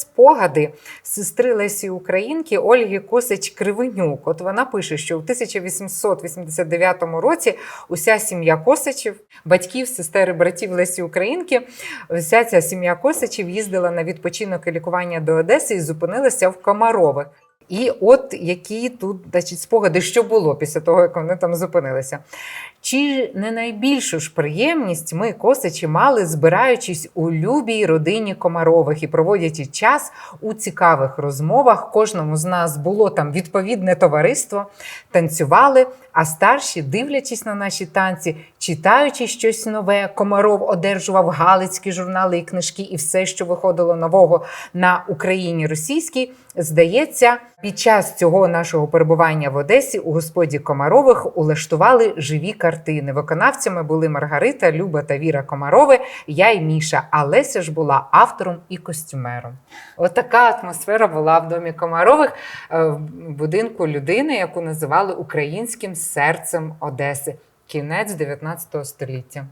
спогади сестри Лесі Українки Ольги Косич Кривенюк. От вона пише, що у 1889 році уся сім'я Косичів, батьків, сестер і братів Лесі Українки, вся ця сім'я Косичів їздила на відпочинок і лікування до Одеси і зупинилася в Комарових. І от які тут значить, спогади, що було після того, як вони там зупинилися. Чи не найбільшу ж приємність ми, косичі, мали, збираючись у любій родині Комарових і проводячи час у цікавих розмовах. Кожному з нас було там відповідне товариство, танцювали, а старші, дивлячись на наші танці, читаючи щось нове, Комаров одержував галицькі журнали і книжки, і все, що виходило нового на Україні російській. Здається, під час цього нашого перебування в Одесі у господі Комарових улаштували живі картини. Виконавцями були Маргарита, Люба та Віра Комарови, я і Міша. А Леся ж була автором і костюмером. Отака атмосфера була в домі Комарових е, в будинку людини, яку називали українським серцем Одеси. Кінець 19 століття.